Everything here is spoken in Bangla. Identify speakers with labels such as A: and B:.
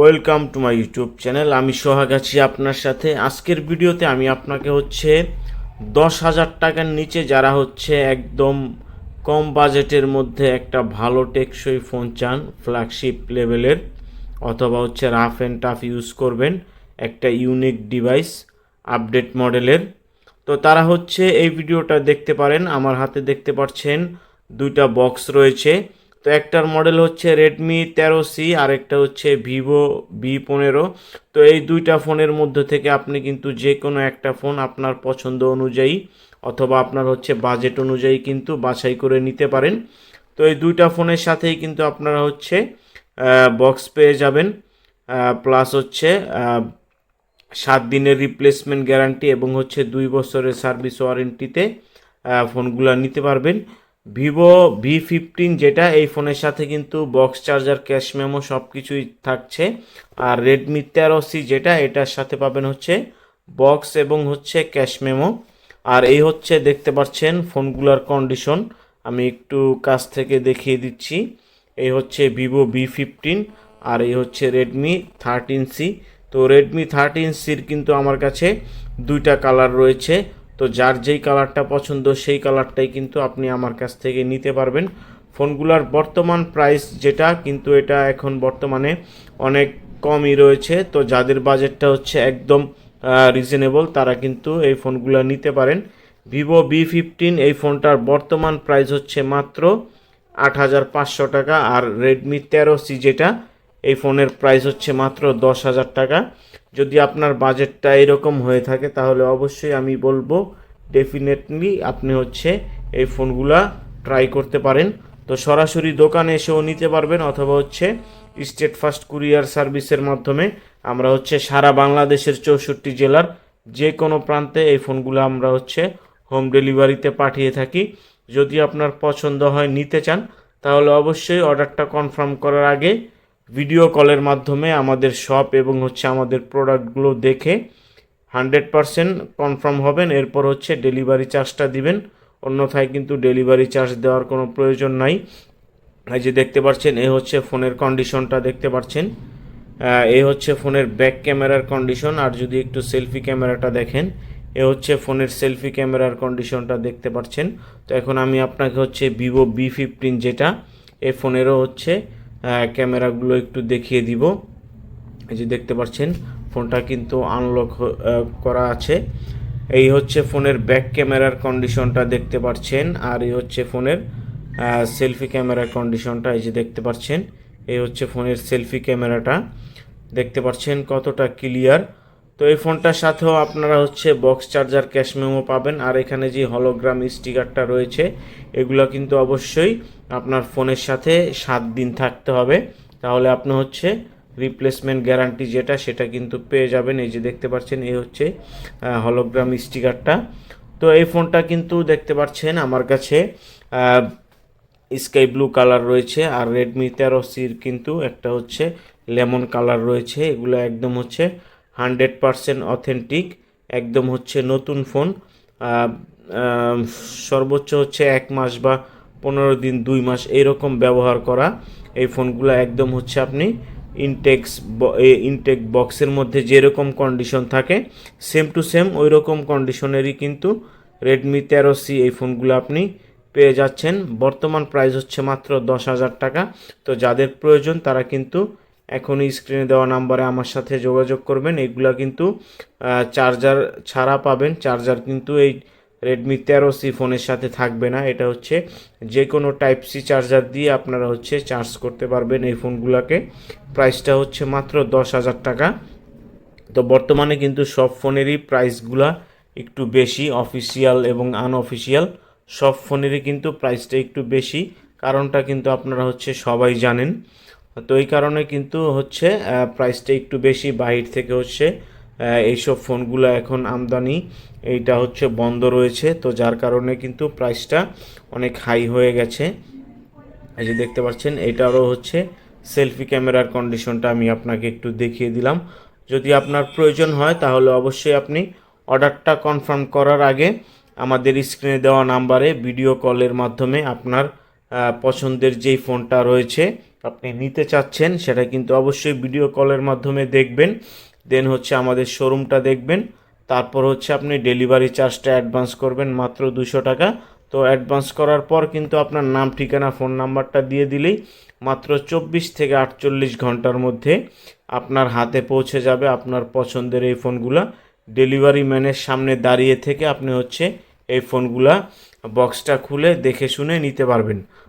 A: Welcome to my YouTube channel. আমি সোহাগ আছি আপনার সাথে। আজকের ভিডিওতে আমি আপনাকে হচ্ছে দশ হাজার টাকার নিচে যারা হচ্ছে একদম কম বাজেটের মধ্যে একটা ভালো টেকসই ফোন চান ফ্ল্যাগশিপ লেভেলের অথবা হচ্ছে রাফ অ্যান্ড টাফ ইউজ করবেন একটা ইউনিক ডিভাইস আপডেট মডেলের তো তারা হচ্ছে এই ভিডিওটা দেখতে পারেন। আমার হাতে দেখতে পাচ্ছেন দুইটা বক্স রয়েছে। তো একটার মডেল হচ্ছে রেডমি তেরো সি আর একটা হচ্ছে ভিভো বি পনেরো। তো এই দুইটা ফোনের মধ্যে থেকে আপনি কিন্তু যে কোনো একটা ফোন আপনার পছন্দ অনুযায়ী অথবা আপনার হচ্ছে বাজেট অনুযায়ী কিন্তু বাছাই করে নিতে পারেন। তো এই দুইটা ফোনের সাথেই কিন্তু আপনারা হচ্ছে বক্স পেয়ে যাবেন প্লাস হচ্ছে সাত দিনের রিপ্লেসমেন্ট গ্যারান্টি এবং হচ্ছে দুই বছরের সার্ভিস ওয়ারেন্টিতে ফোনগুলো নিতে পারবেন। ভিভো ভি ফিফটিন যেটা, এই ফোনের সাথে কিন্তু বক্স চার্জার ক্যাশ মেমো সব কিছুই থাকছে। আর রেডমি তেরো সি যেটা, এটার সাথে পাবেন হচ্ছে বক্স এবং হচ্ছে ক্যাশ মেমো আর এই হচ্ছে দেখতে পাচ্ছেন ফোনগুলোর কন্ডিশন আমি একটু কাছ থেকে দেখিয়ে দিচ্ছি। এই হচ্ছে ভিভো বি ফিফটিন আর এই হচ্ছে রেডমি থার্টিন সি তো রেডমি থার্টিন সির কিন্তু আমার কাছে দুইটা কালার রয়েছে। তো যার যেই কালারটা পছন্দ, সেই কালারটাই কিন্তু আপনি আমার কাছ থেকে নিতে পারবেন। ফোনগুলোর বর্তমান প্রাইস যেটা, কিন্তু এটা এখন বর্তমানে অনেক কমই রয়েছে। তো যাদের বাজেটটা হচ্ছে একদম রিজনেবল তারা কিন্তু এই ফোনগুলো নিতে পারেন। ভিভো বি ফিফটিন এই ফোনটার বর্তমান প্রাইস হচ্ছে মাত্র আট হাজার পাঁচশো টাকা, আর রেডমি তেরো সি যেটা এই ফোনের প্রাইস হচ্ছে মাত্র দশ হাজার টাকা। যদি আপনার বাজেটটা এরকম হয়ে থাকে, তাহলে অবশ্যই আমি বলব ডেফিনেটলি আপনি হচ্ছে এই ফোনগুলা ট্রাই করতে পারেন। তো সরাসরি দোকানে এসেও নিতে পারবেন, অথবা হচ্ছে স্টেট ফার্স্ট কুরিয়ার সার্ভিসের মাধ্যমে। আমরা হচ্ছে সারা বাংলাদেশের চৌষট্টি জেলার যে কোনো প্রান্তে এই ফোনগুলো আমরা হচ্ছে হোম ডেলিভারিতে পাঠিয়ে থাকি। যদি আপনার পছন্দ হয়, নিতে চান, তাহলে অবশ্যই অর্ডারটা কনফার্ম করার আগে ভিডিও কলের মাধ্যমে আমাদের শপ এবং হচ্ছে আমাদের প্রোডাক্টগুলো দেখে হান্ড্রেড পারসেন্ট কনফার্ম হবেন। এরপর হচ্ছে ডেলিভারি চার্জটা দিবেন। অন্যথায় কিন্তু ডেলিভারি চার্জ দেওয়ার কোনো প্রয়োজন নাই। এই যে দেখতে পাচ্ছেন এই হচ্ছে ফোনের কন্ডিশনটা দেখতে পাচ্ছেন। এই হচ্ছে ফোনের ব্যাক ক্যামেরার কন্ডিশন আর যদি একটু সেলফি ক্যামেরাটা দেখেন, এ হচ্ছে ফোনের সেলফি ক্যামেরার কন্ডিশনটা দেখতে পাচ্ছেন। তো এখন আমি আপনাকে হচ্ছে ভিভো বি ফিফটিন যেটা, এ ফোনেরও হচ্ছে ক্যামেরাগুলো একটু দেখিয়ে দিব। এই যে দেখতে পাচ্ছেন, ফোনটা কিন্তু আনলক করা আছে। এই হচ্ছে ফোনের ব্যাক ক্যামেরার কন্ডিশনটা দেখতে পাচ্ছেন, আর এই হচ্ছে ফোনের সেলফি ক্যামেরার কন্ডিশনটা এই যে দেখতে পাচ্ছেন। এই হচ্ছে ফোনের সেলফি ক্যামেরাটা। দেখতে পাচ্ছেন কতটা ক্লিয়ার তো এই ফোনটার সাথেও আপনারা হচ্ছে বক্স চার্জার ক্যাশ মেমো পাবেন। আর এখানে যে হলোগ্রাম স্টিকারটা রয়েছে, এগুলো কিন্তু অবশ্যই আপনার ফোনের সাথে সাত দিন থাকতে হবে। তাহলে আপনি হচ্ছে রিপ্লেসমেন্ট গ্যারান্টি যেটা, সেটা কিন্তু পেয়ে যাবেন। এই যে দেখতে পাচ্ছেন, এই হচ্ছে হলোগ্রাম স্টিকারটা তো এই ফোনটা কিন্তু দেখতে পাচ্ছেন, আমার কাছে স্কাই ব্লু কালার রয়েছে আর রেডমি তেরো সির কিন্তু একটা হচ্ছে লেমন কালার রয়েছে। এগুলো একদম হচ্ছে হান্ড্রেড পারসেন্ট অথেন্টিক, একদম হচ্ছে নতুন ফোন। সর্বোচ্চ হচ্ছে এক মাস বা পনেরো দিন, দুই মাস এইরকম ব্যবহার করা এই ফোনগুলো। একদম হচ্ছে আপনি ইনটেক্স ইনটেক বক্সের মধ্যে যেরকম কন্ডিশন থাকে, সেম টু সেম ওই রকম কন্ডিশনেরই কিন্তু রেডমি তেরো সি এই ফোনগুলো আপনি পেয়ে যাচ্ছেন। বর্তমান প্রাইস হচ্ছে মাত্র দশ হাজার টাকা। তো যাদের প্রয়োজন তারা কিন্তু এখনই স্ক্রিনে দেওয়া নাম্বারে আমার সাথে যোগাযোগ করবেন। এগুলা কিন্তু চার্জার ছাড়া পাবেন। চার্জার কিন্তু এই রেডমি তেরো সি ফোনের সাথে থাকবে না। এটা হচ্ছে যে কোনো টাইপ সি চার্জার দিয়ে আপনারা হচ্ছে চার্জ করতে পারবেন এই ফোনগুলোকে প্রাইসটা হচ্ছে মাত্র দশ হাজার টাকা। তো বর্তমানে কিন্তু সব ফোনেরই প্রাইসগুলা একটু বেশি অফিসিয়াল এবং আনঅফিসিয়াল সব ফোনেরই কিন্তু প্রাইসটা একটু বেশি। কারণটা কিন্তু আপনারা হচ্ছে সবাই জানেন। তো এই কারণে কিন্তু হচ্ছে প্রাইসটা একটু বেশি, বাহির থেকে হচ্ছে এইসব ফোনগুলো এখন আমদানি, এইটা হচ্ছে বন্ধ রয়েছে। তো যার কারণে কিন্তু প্রাইসটা অনেক হাই হয়ে গেছে। এই যে দেখতে পাচ্ছেন, এটারও হচ্ছে সেলফি ক্যামেরার কন্ডিশনটা আমি আপনাকে একটু দেখিয়ে দিলাম। যদি আপনার প্রয়োজন হয়, তাহলে অবশ্যই আপনি অর্ডারটা কনফার্ম করার আগে আমাদের স্ক্রিনে দেওয়া নাম্বারে ভিডিও কলের মাধ্যমে আপনার পছন্দের যেই ফোনটা রয়েছে আপনি নিতে চাচ্ছেন, সেটা কিন্তু অবশ্যই ভিডিও কলের মাধ্যমে দেখবেন। দেন হচ্ছে আমাদের শোরুমটা দেখবেন। তারপর হচ্ছে আপনি ডেলিভারি চার্জটা অ্যাডভান্স করবেন মাত্র দুশো টাকা। তো অ্যাডভান্স করার পর কিন্তু আপনার নাম, ঠিকানা ফোন নাম্বারটা দিয়ে দিলেই মাত্র চব্বিশ থেকে আটচল্লিশ ঘণ্টার মধ্যে আপনার হাতে পৌঁছে যাবে আপনার পছন্দের এই ফোনগুলা ডেলিভারি ম্যানের সামনে দাঁড়িয়ে থেকে আপনি হচ্ছে এই ফোনগুলা বক্সটা খুলে দেখে শুনে নিতে পারবেন।